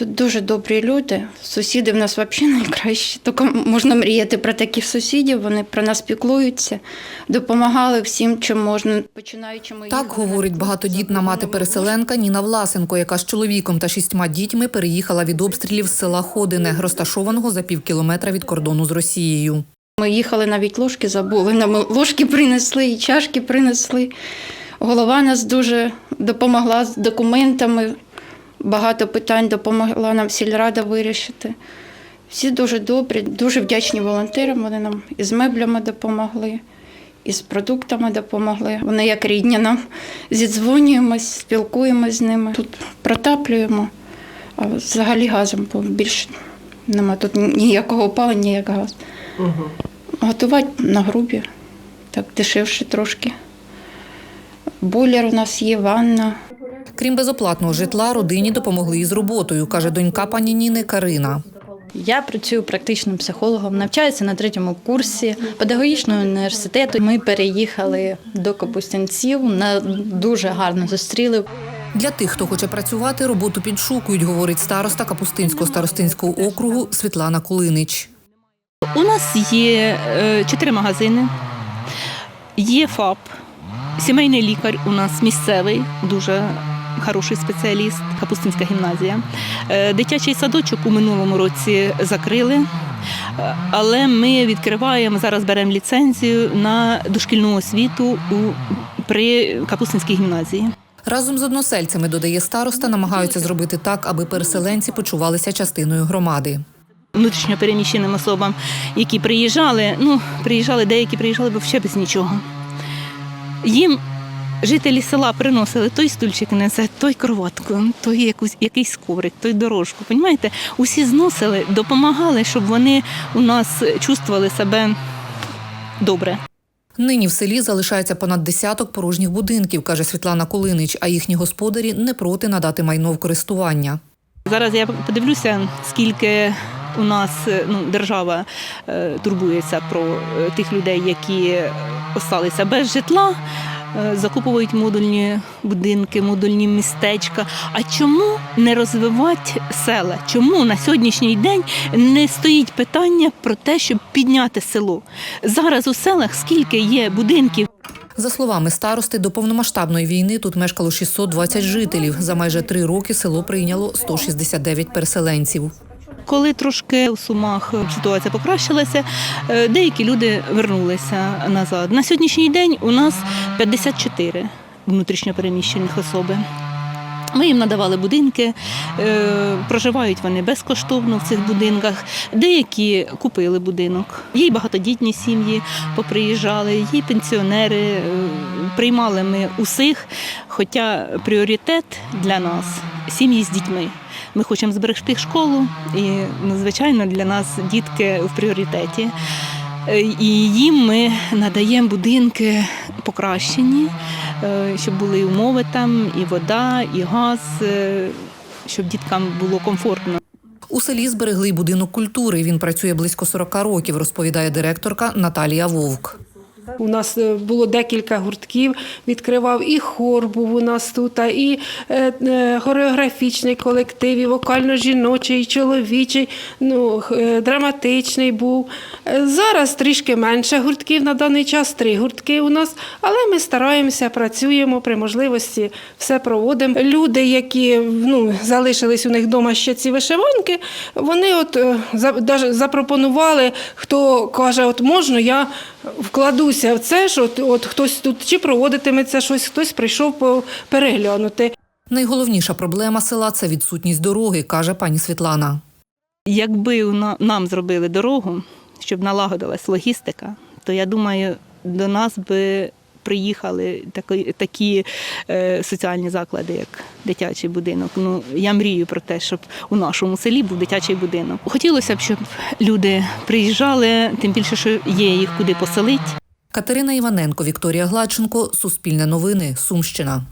Тут дуже добрі люди. Сусіди в нас взагалі найкращі. Тільки можна мріяти про таких сусідів. Вони про нас піклуються, допомагали всім, чим можна. Починаючи ми Так говорить багатодітна мати-переселенка Ніна Власенко, яка з чоловіком та шістьма дітьми переїхала від обстрілів з села Ходине, розташованого за пів кілометра від кордону з Росією. Ми їхали, навіть ложки забули. Нам ложки принесли, і чашки принесли. Голова нас дуже допомогла з документами. Багато питань допомогла нам сільрада вирішити. Всі дуже добрі, дуже вдячні волонтерам. Вони нам і з меблями допомогли, і з продуктами допомогли. Вони як рідні нам зідзвонюємось, спілкуємось з ними. Тут протаплюємо, а взагалі газом бо більше нема тут ніякого опалення, як газ. Готувати на грубі, так дешевше трошки. Бойлер у нас є, ванна. Крім безоплатного житла, родині допомогли і з роботою, каже донька пані Ніни Карина. Я працюю практичним психологом, навчаюся на третьому курсі педагогічного університету. Ми переїхали до Капустянців, на дуже гарно зустріли. Для тих, хто хоче працювати, роботу підшукують, говорить староста Капустинського старостинського округу Світлана Кулинич. У нас є е, чотири магазини, є ФАП, сімейний лікар у нас місцевий, дуже хороший спеціаліст, Капустинська гімназія. Е, Дитячий садочок у минулому році закрили. е, Але ми відкриваємо зараз беремо ліцензію на дошкільну освіту у при Капустинській гімназії. Разом з односельцями, додає староста, намагаються зробити так, аби переселенці почувалися частиною громади. внутрішньо переміщеним особам, які приїжджали. Ну, приїжджали, деякі приїжджали взагалі без нічого. Їм жителі села приносили той стульчик несе, той кроватку, той якусь, якийсь коврик, той дорожку. Понімаєте? Усі зносили, допомагали, щоб вони у нас чувствували себе добре. Нині в селі залишається понад десяток порожніх будинків, каже Світлана Кулинич, а їхні господарі не проти надати майно в користування. Зараз я подивлюся, скільки у нас е, ну, держава е, турбується про е, тих людей, які осталися без житла. Е, Закуповують модульні будинки, модульні містечка. А чому не розвивати села? Чому на сьогоднішній день не стоїть питання про те, щоб підняти село? Зараз у селах скільки є будинків, За словами старости, до повномасштабної війни тут мешкало 620 жителів. За майже три роки село прийняло 169 переселенців. Коли трошки у сумах ситуація покращилася, е, деякі люди вернулися назад. На сьогоднішній день у нас 54 внутрішньопереміщених особи. Ми їм надавали будинки, е, проживають вони безкоштовно в цих будинках. Деякі купили будинок. Є й багатодітні сім'ї поприїжджали, є й пенсіонери. е, Приймали ми усіх, хоча пріоритет для нас сім'ї з дітьми. Ми хочемо зберегти школу, і ну, звичайно для нас дітки в пріоритеті. Е, І їм ми надаємо будинки покращені, е, щоб були умови там, і вода, і газ, е, щоб діткам було комфортно. У селі зберегли будинок культури. Він працює близько 40 років, розповідає директорка Наталія Вовк. У нас е, було декілька гуртків, відкривав і хор був у нас тут, і е, е, хореографічний колектив, і вокально-жіночий, і чоловічий, ну, драматичний був. Зараз трішки менше гуртків, на даний час три гуртки у нас, але ми стараємося, працюємо при можливості, все проводимо. Люди, які ну, залишились у них вдома ще ці вишиванки, вони от запропонували, хто каже, от можна, я вкладуся в це, що от, от хтось тут чи проводитиметься щось, хтось прийшов переглянути. Найголовніша проблема села це відсутність дороги, каже пані Світлана. Якби нам зробили дорогу, щоб налагодилась логістика, то я думаю, до нас би приїхали такі, такі е, соціальні заклади, як дитячий будинок. Ну я мрію про те, щоб у нашому селі був дитячий будинок. Хотілося б, щоб люди приїжджали, тим більше, що є їх куди поселити. Катерина Іваненко, Вікторія Гладченко, Суспільне новини, Сумщина.